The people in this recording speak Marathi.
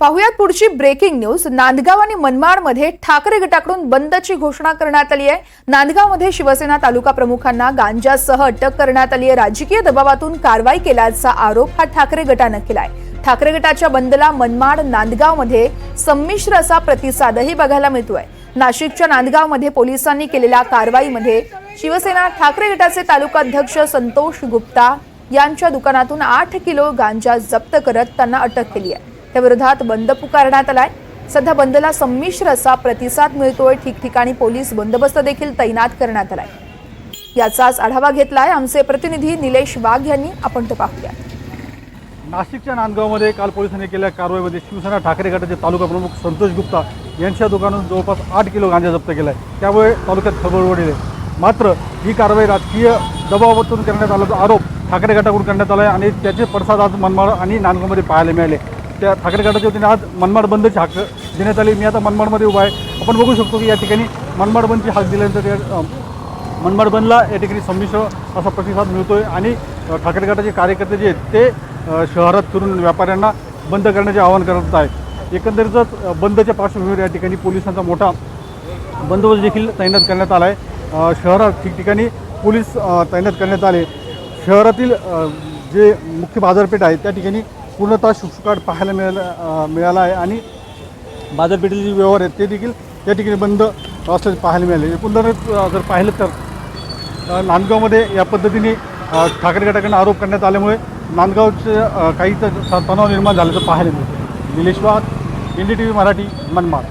पाहुयात पुढची ब्रेकिंग न्यूज नांदगाव आणि मनमाडमध्ये ठाकरे गटाकडून बंदची घोषणा करण्यात आली आहे. नांदगावमध्ये शिवसेना तालुका प्रमुखांना गांजासह अटक करण्यात आली आहे. राजकीय दबावातून कारवाई केल्याचा आरोप हा ठाकरे गटानं केलाय. ठाकरे गटाच्या बंदला मनमाड नांदगावमध्ये संमिश्र असा प्रतिसादही बघायला मिळतोय. नाशिकच्या नांदगावमध्ये पोलिसांनी केलेल्या कारवाईमध्ये शिवसेना ठाकरे गटाचे तालुका अध्यक्ष संतोष गुप्ता यांच्या दुकानातून आठ किलो गांजा जप्त करत त्यांना अटक केली आहे. त्या विरोधात बंद पुकारण्यात आलाय. सध्या बंदला संमिश्र असा प्रतिसाद मिळतोय. ठिकठिकाणी पोलीस बंदोबस्त देखील तैनात करण्यात आलाय. याचाच आढावा घेतलाय आमचे प्रतिनिधी निलेश वाघ यांनी. आपण तो पाहूया. नाशिकच्या नांदगावमध्ये काल पोलिसांनी केलेल्या कारवाईमध्ये शिवसेना ठाकरे गटाचे तालुका प्रमुख संतोष गुप्ता यांच्या दुकानातून जवळपास आठ किलो गांजा जप्त केला आहे त्यामुळे तालुक्यात खळबळ उडली. मात्र ही कारवाई राजकीय दबावातून करण्यात आल्याचा आरोप ठाकरे गटाकडून करण्यात आला आहे आणि त्याचे पडसाद आज मनमाड आणि नांदगावमध्ये पाहायला मिळाले. त्या ठाकरे गटाच्या वतीने आज मनमाड बंदची हाक देण्यात आली. मी आता मनमाडमध्ये उभा आहे. आपण बघू शकतो की या ठिकाणी मनमाड बंदची हाक दिल्यानंतर त्या मनमाड बंदला या ठिकाणी संमिश्र असा प्रतिसाद मिळतो आहे आणि ठाकरे गटाचे कार्यकर्ते जे आहेत ते शहरात फिरून व्यापाऱ्यांना बंद करण्याचे आवाहन करत आहेत. एकंदरीतच बंदच्या पार्श्वभूमीवर या ठिकाणी पोलिसांचा मोठा बंदोबस्त देखील तैनात करण्यात आला आहे शहरात ठिकठिकाणी पोलीस तैनात करण्यात आले. शहरातील जे मुख्य बाजारपेठ आहे त्या ठिकाणी पूर्णतः शुकशुकाट पाहायला मिळाला मिळाला आहे. आणि बाजारपेठेचे जे व्यवहार आहेत ते देखील त्या ठिकाणी बंद असल्याचे पाहायला मिळाले. एकंदरीत जर पाहिलं तर नांदगावमध्ये या पद्धतीने ठाकरे गटाकडून आरोप करण्यात आल्यामुळे नांदगावचे काही तर तणाव निर्माण झाल्याचं पाहायला मिळतं Nilesh Wagh N D T V Marathi Manmad.